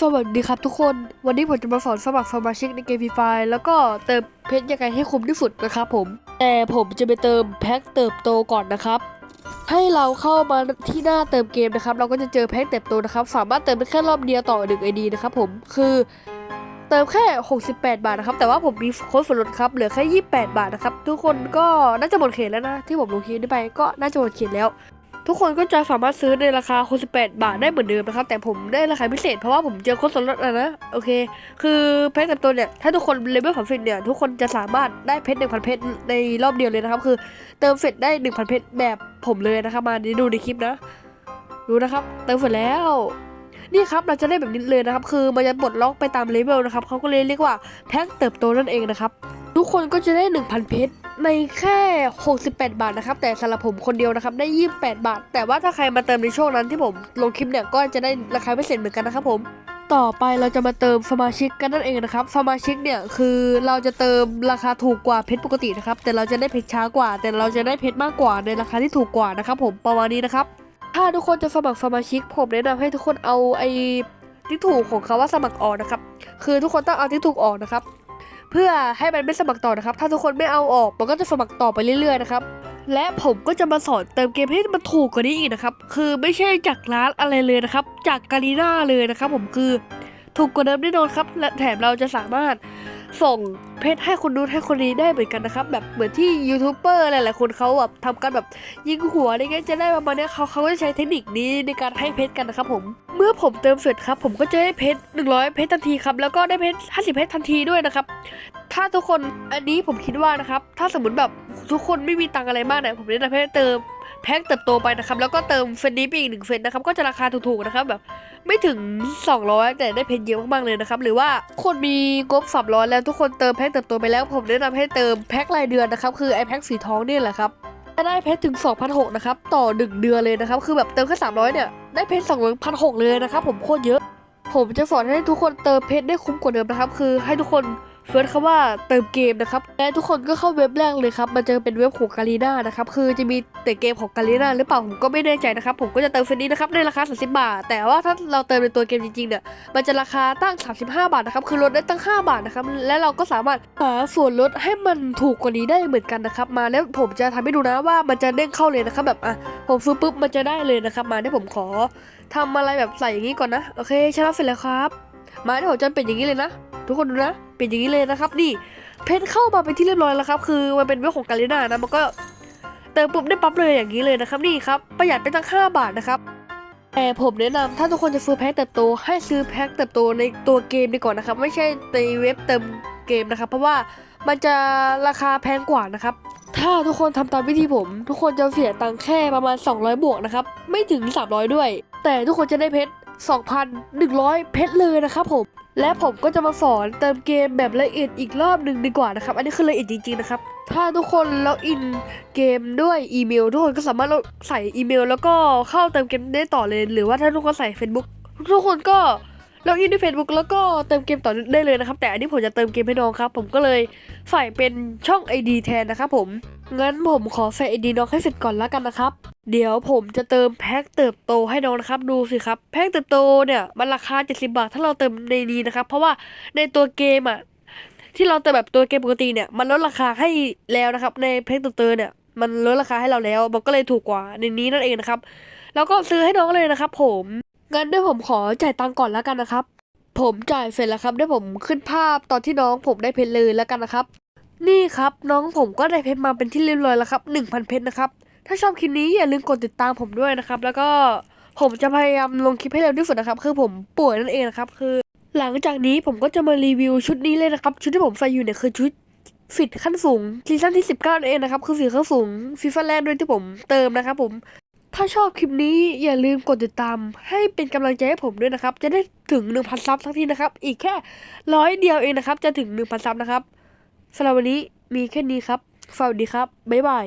สวัสดีครับทุกคน วันนี้ผมจะมาสอนสมัครสมาชิกในเกมฟรีไฟแล้วก็เติมเพชรยังไงให้คุ้มที่สุดนะครับผม แต่ผมจะไปเติมแพ็คเติบโตก่อนนะครับ ให้เราเข้ามาที่หน้าเติมเกมนะครับ เราก็จะเจอแพ็คเติบโตนะครับ สามารถเติมได้แค่รอบเดียวต่อหนึ่งไอดีนะครับผมคือเติมแค่ 68 บาทนะครับ แต่ว่าผมมีโค้ดส่วนลดครับ เหลือแค่ 28 บาทนะครับ ทุกคนก็น่าจะหมดเขตแล้วนะ ที่ผมลงคลิปนี้ไปก็น่าจะหมดเขตแล้ว ทุกคนก็จะสามารถซื้อในราคา 68 บาทได้เหมือนเดิมนะครับ แต่ผมได้ราคาพิเศษเพราะว่าผมเจอโค้ดส่วนลดแล้วนะโอเค คือเพชรกับตัวเนี่ย ถ้าทุกคนเลเวลของฟินเนี่ย ทุกคนจะสามารถได้เพชร1,000เพชรในรอบเดียวเลยนะครับ คือเติมเสร็จได้1,000เพชรแบบผมเลยนะครับ มาดูในคลิปนะ ดูนะครับ เติมเสร็จแล้วนี่ครับเราจะได้แบบนี้เลยนะครับ คือมันจะปลดล็อกไปตามเลเวลนะครับเขาก็เลยเรียกว่าแพ็คเติบโตนั่นเองนะครับ ทุกคนก็จะได้ 1,000 เพชร ในแค่ 68 บาทนะครับ แต่สำหรับผมคนเดียวนะครับ ได้ 28 บาท แต่ว่าถ้าใครมาเติมในช่วงนั้นที่ผมลงคลิปเนี่ย ก็จะได้ราคาพิเศษเหมือนกันนะครับผม ต่อไปเราจะมาเติมสมาชิกกันนั่นเองนะครับ สมาชิกเนี่ยคือเราจะเติมราคาถูกกว่าเพชรปกตินะครับ แต่เราจะได้เพชรช้ากว่า แต่เราจะได้เพชรมากกว่าในราคาที่ถูกกว่านะครับผมประมาณนี้นะครับ ถ้าทุกคนจะสมัครสมาชิก ผมแนะนำให้ทุกคนเอาไอ้ที่ถูกของเขาว่าสมัครออกนะครับ คือทุกคนต้องเอาที่ถูกออกนะครับ เพื่อให้มันไม่สมัครต่อนะครับ ถ้าทุกคนไม่เอาออกมันก็จะสมัครต่อไปเรื่อยๆนะครับและผมก็จะมาสอนเติมเกมให้มันถูกกว่านี้อีกนะครับ คือไม่ใช่จากร้านอะไรเลยนะครับ จากกาลีน่าเลยนะครับผมคือ ถูกกว่าเดิมแน่นอนครับ และแถมเราจะสามารถส่งเพชรให้คนนู้นให้คนนี้ได้เหมือนกันนะครับ แบบเหมือนที่ยูทูบเบอร์หลายๆคนเขาแบบทำกันแบบยิงหัวอะไรเงี้ยจะได้ประมาณเนี้ยเขาเขาก็จะใช้เทคนิคนี้ในการให้เพชรกันนะครับผม เมื่อผมเติมเสร็จครับ ผมก็จะได้เพชร100 เพชรทันทีครับ แล้วก็ได้เพชร50 เพชรทันทีด้วยนะครับ ถ้าทุกคนอันนี้ผมคิดว่านะครับ ถ้าสมมติแบบทุกคนไม่มีตังอะไรมากเนี่ยผมแนะนำให้เติม แพ็คเติบโตไปนะครับ แล้วก็เติมเฟนนี้ไปอีกหนึ่งเฟนนะครับ ก็จะราคาถูกๆนะครับแบบไม่ถึง 200 แต่ได้เพชรเยอะมากๆเลยนะครับ หรือว่าคนมีงบ300 แล้วทุกคนเติมแพ็คเติบโตไปแล้ว ผมแนะนำให้เติมแพ็ครายเดือนนะครับ คือไอแพ็คสีทองนี่แหละครับจะได้เพชรถึง 2,600นะครับ ต่อ 1 เดือนเลยนะครับ คือแบบเติมแค่300 เนี่ย ได้เพชร2,600 เลยนะครับ ผมโคตรเยอะ ผมจะสอนให้ทุกคนเติมเพชรได้คุ้มกว่าเดิมนะครับ คือให้ทุกคน เฟิร์สคำว่าเติมเกมนะครับและทุกคนก็เข้าเว็บแรกเลยครับมันจะเป็นเว็บของกาลีนานะครับคือจะมีแต่เกมของกาลีนาหรือเปล่าผมก็ไม่แน่ใจนะครับผมก็จะเติมเฟรนี้นะครับในราคา30บาท แต่ว่าถ้าเราเติมในตัวเกมจริงๆเนี่ยมันจะราคาตั้ง 35 บาทนะครับคือลดได้ตั้ง 5 บาทนะครับและเราก็สามารถหาส่วนลดให้มันถูกกว่านี้ได้เหมือนกันนะครับมาแล้วผมจะทำให้ดูนะว่ามันจะเด้งเข้าเลยนะครับแบบอะผมซื้อปุ๊บมันจะได้เลยนะครับมาที่ผมขอทำอะไรแบบใส่อย่างนี้ก่อนนะโอเคชนะเสร็จแล้วครับ มาที่ผมจะเป็นอย่างนี้เลยนะ ทุกคนดูนะเป็นอย่างนี้เลยนะครับนี่เพชรเข้ามาเป็นที่เรียบร้อยแล้วครับ คือมันเป็นเว็บของกาลิน่านะมันก็เติมปุ๊บได้ปั๊บเลยอย่างนี้เลยนะครับนี่ครับประหยัดไปตั้ง 5 บาทนะครับแต่ผมแนะนำถ้าทุกคนจะซื้อแพ็คเติบโต ให้ซื้อแพ็คเติบโตในตัวเกมดีกว่านะครับ ไม่ใช่ในเว็บเติมเกมนะครับ เพราะว่ามันจะราคาแพงกว่านะครับ ถ้าทุกคนทำตามวิธีผม ทุกคนจะเสียตังค์แค่ประมาณ 200 บวกนะครับ ไม่ถึง 300 ด้วย แต่ทุกคนจะได้เพชร 2,100 เพชรเลยนะครับผม และผมก็จะมาสอนเติมเกมแบบละเอียดอีกรอบหนึ่งดีกว่านะครับ อันนี้คือละเอียดจริงๆนะครับ ถ้าทุกคนล็อกอินเกมด้วยอีเมลทุกคนก็สามารถใส่อีเมล แล้วก็เข้าเติมเกมได้ต่อเลย หรือว่าถ้าทุกคนใส่ Facebook ทุกคนก็ล็อกอินด้วย Facebook แล้วก็เติมเกมต่อได้เลยนะครับ แต่อันนี้ผมจะเติมเกมให้น้องครับ ผมก็เลยใส่เป็นช่อง ID แทนนะครับผม งั้นผมขอใส่ ID น้องให้เสร็จก่อนแล้วกันนะครับ เดี๋ยวผมจะเติมแพ็คเติบโตให้น้องนะครับดูสิครับแพ็คเติบโตเนี่ยมันราคา 70 บาท ถ้าเราเติมในนี้นะครับ เพราะว่าในตัวเกมอะที่เราเติมแบบตัวเกมปกติเนี่ยมันลดราคาให้แล้วนะครับ ในแพ็คเติบโตเนี่ยมันลดราคาให้เราแล้ว มันก็เลยถูกกว่าในนี้นั่นเองนะครับ แล้วก็ซื้อให้น้องเลยนะครับ ผมงั้นเดี๋ยวผมขอจ่ายตังก่อนแล้วกันนะครับ ผมจ่ายเสร็จแล้วครับเดี๋ยวผมขึ้นภาพตอนที่น้องผมได้เพชรเลยแล้วกันนะครับ นี่ครับน้องผมก็ได้เพชรมาเป็นที่เรียบร้อยแล้วครับ 1,000 เพชรนะครับ ถ้าชอบคลิปนี้อย่าลืมกดติดตามผมด้วยนะครับ แล้วก็ผมจะพยายามลงคลิปให้เร็วที่สุดนะครับ คือผมป่วยนั่นเองนะครับ คือ หลังจากนี้ผมก็จะมารีวิวชุดนี้เลยนะครับ ชุดที่ผมใส่อยู่เนี่ยคือชุดฟิตขั้นสูงซีซั่นที่19นั่นเองนะครับ คือฟิตขั้นสูงฟีฟ่าแลนด์ด้วยที่ผมเติมนะครับผมถ้าชอบคลิปนี้อย่าลืมกดติดตาม ให้เป็นกำลังใจให้ผมด้วยนะครับ จะได้ถึง 1,000 ซับสักทีนะครับ อีกแค่ร้อยเดียวเองนะครับ จะถึง 1,000 ซับนะครับสำหรับวันนี้มีแค่นี้ครับสวัสดีครับ บ๊ายบาย